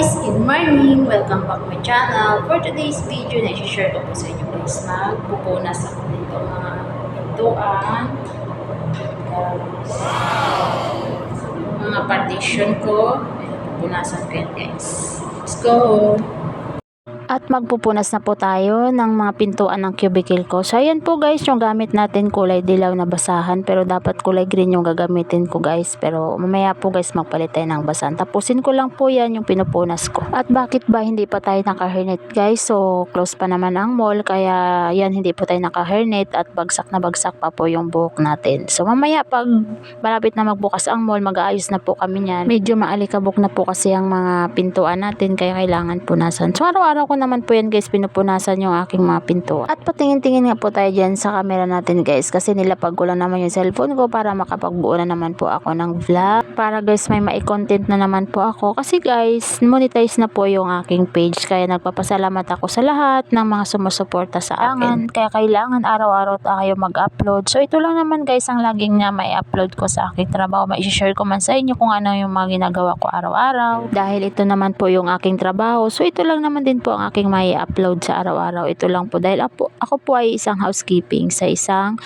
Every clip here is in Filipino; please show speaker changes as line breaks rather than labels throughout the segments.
good morning! Welcome back my channel. For today's video, na-share ko po sa inyo guys. Magpupunas ako nito mga pintuan. Mga partition ko. Pupunasan ko yan guys. Let's go! At magpupunas na po tayo ng mga pintuan ng cubicle ko. So ayan po guys, yung gamit natin kulay dilaw na basahan. Pero dapat kulay green yung gagamitin ko guys. Pero mamaya po guys, magpalit tayo ng basahan. Tapusin ko lang po yan yung pinupunas ko. At bakit ba hindi pa tayo naka-hairnet guys? So close pa naman ang mall. Kaya yan, hindi po tayo naka-hairnet. At bagsak na bagsak pa po yung buhok natin. So mamaya pag malapit na magbukas ang mall, mag-aayos na po kami niyan. Medyo maalikabok na po kasi ang mga pintuan natin. Kaya kailangan punasan. So araw-araw ko naman po yan guys pinupunasan yung aking mga pinto. At patingin-tingin nga po tayo dyan sa camera natin guys kasi nilapag ko lang naman yung cellphone ko para makapagbuo na naman po ako ng vlog. Para guys may mai-content na naman po ako kasi guys monetize na po yung aking page kaya nagpapasalamat ako sa lahat ng mga sumusuporta sa akin. Kaya kailangan araw-araw tayo mag-upload. So ito lang naman guys ang laging na may upload ko sa aking trabaho. Mai-share ko man sa inyo kung ano yung mga ginagawa ko araw-araw. Dahil ito naman po yung aking trabaho. So ito lang naman din po ang aking may upload sa araw-araw. Ito lang po dahil ako, ako po ay isang housekeeping sa isang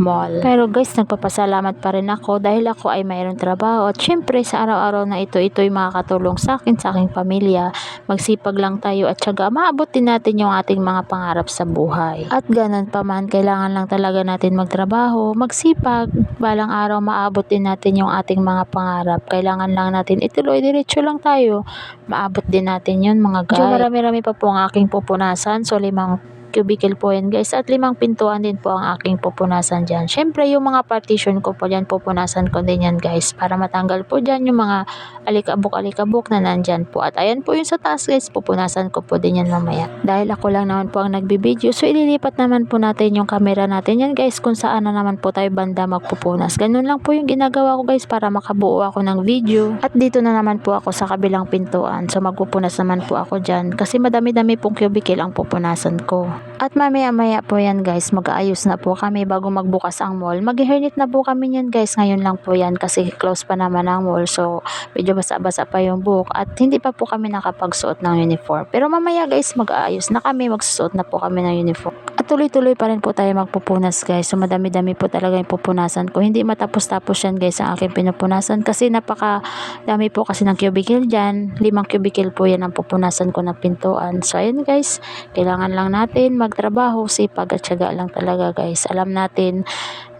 mall. Pero guys, nagpapasalamat pa rin ako dahil ako ay mayroong trabaho at syempre sa araw-araw na ito, ito ay makakatulong sa akin, sa aking pamilya. Magsipag lang tayo at syaga maabot din natin yung ating mga pangarap sa buhay. At ganun pa man, kailangan lang talaga natin magtrabaho, magsipag, balang araw maabot din natin yung ating mga pangarap. Kailangan lang natin ituloy, diretso lang tayo. Maabot din natin yun mga guys. Marami-rami pa po ang aking pupunasan, so limang cubicle po yan guys at limang pintuan din po ang aking pupunasan dyan. Syempre yung mga partition ko po dyan pupunasan ko din yan guys para matanggal po dyan yung mga alikabok-alikabok na nandyan po. At ayan po yung sa taas guys pupunasan ko po din yan mamaya. Dahil ako lang naman po ang nagbibideo so ililipat naman po natin yung camera natin yan guys kung saan na naman po tayo banda magpupunas. Ganun lang po yung ginagawa ko guys para makabuo ako ng video. At dito na naman po ako sa kabilang pintuan so magpupunas naman po ako dyan kasi madami-dami pong cubicle ang pupunasan ko. At mamaya-maya po yan guys, mag-aayos na po kami bago magbukas ang mall. Mag-hairnet na po kami yan guys, ngayon lang po yan kasi close pa naman ang mall. So, medyo basa-basa pa yung buhok at hindi pa po kami nakapagsuot ng uniform. Pero mamaya guys, mag-aayos na kami, magsusuot na po kami ng uniform. At tuloy-tuloy pa rin po tayo magpupunas guys. So, madami-dami po talaga yung pupunasan ko. Hindi matapos-tapos yan guys ang aking pinupunasan kasi napaka dami po kasi ng cubicle dyan. Limang cubicle po yan ang pupunasan ko na pintuan. So, ayun guys, kailangan lang natin magtrabaho, sipag at syaga lang talaga guys. Alam natin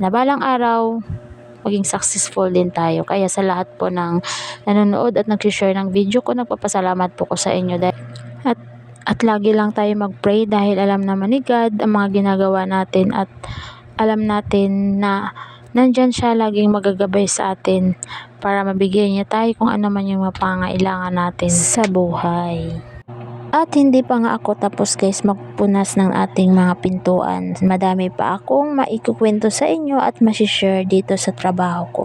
na balang araw, maging successful din tayo. Kaya sa lahat po ng nanonood at nag-share ng video ko, nagpapasalamat po ko sa inyo. Dahil, at, at lagi lang tayo mag-pray dahil alam naman ni God ang mga ginagawa natin at alam natin na nandyan siya laging magagabay sa atin para mabigyan niya tayo kung ano man yung mga pangailangan natin sa buhay. At hindi pa nga ako tapos guys magpunas ng ating mga pintuan. Madami pa akong maikukwento sa inyo at masishare dito sa trabaho ko.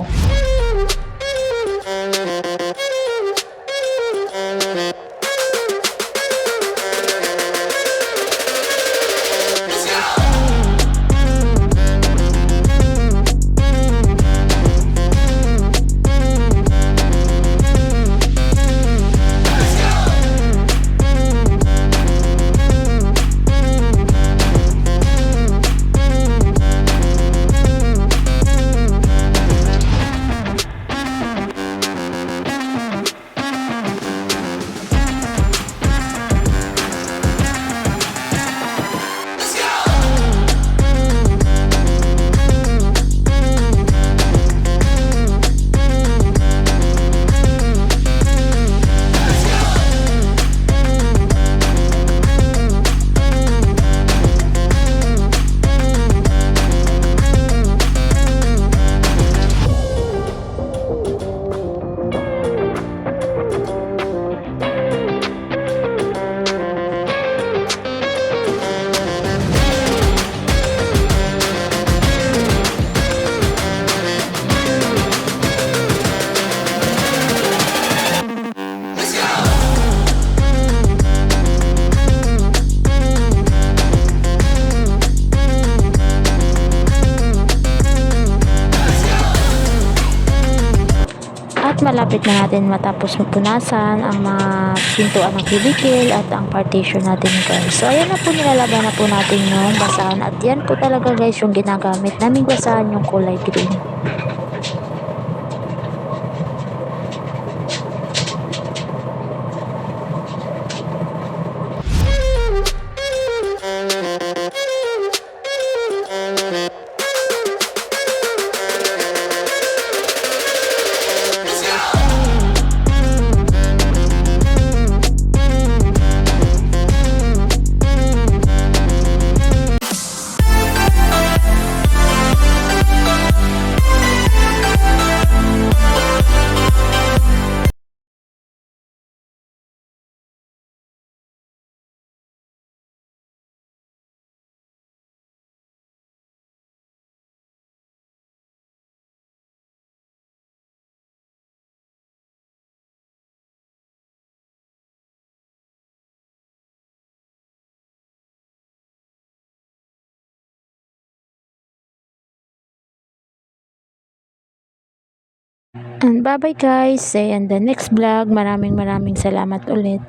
At malapit na natin matapos punasan ang mga pintuan ng cubicle at ang partition natin guys. So ayan na po nilalaban na po natin yung basahan at yan po talaga guys yung ginagamit naming basahan yung kulay green. And bye bye guys. See you in the next vlog. Maraming maraming salamat ulit.